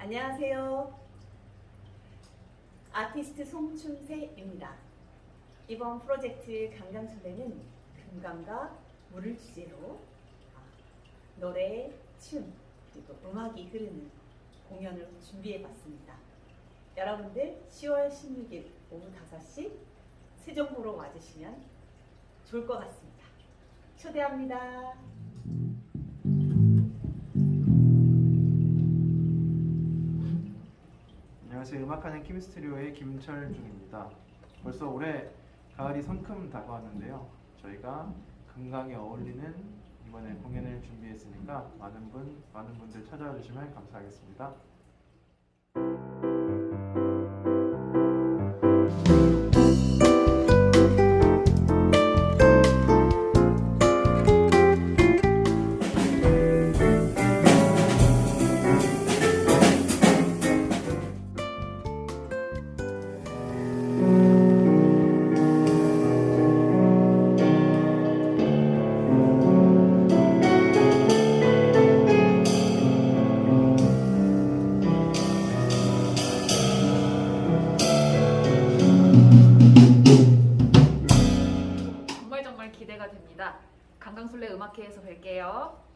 안녕하세요. 아티스트 송춘세입니다. 이번 프로젝트 강강술래는 금강과 물을 주제로 아, 노래, 춤, 그리고 음악이 흐르는 공연을 준비해 봤습니다. 여러분들 10월 16일 오후 5시 세종보로 와주시면 좋을 것 같습니다. 초대합니다. 안녕하세요. 음악하는 킴스튜디오의 김철중입니다. 벌써 올해 가을이 성큼 다가왔는데요. 저희가 금강에 어울리는 이번에 공연을 준비했으니까 많은 분, 많은 분들 찾아와 주시면 감사하겠습니다. 기대가 됩니다. 강강술래 음악회에서 뵐게요.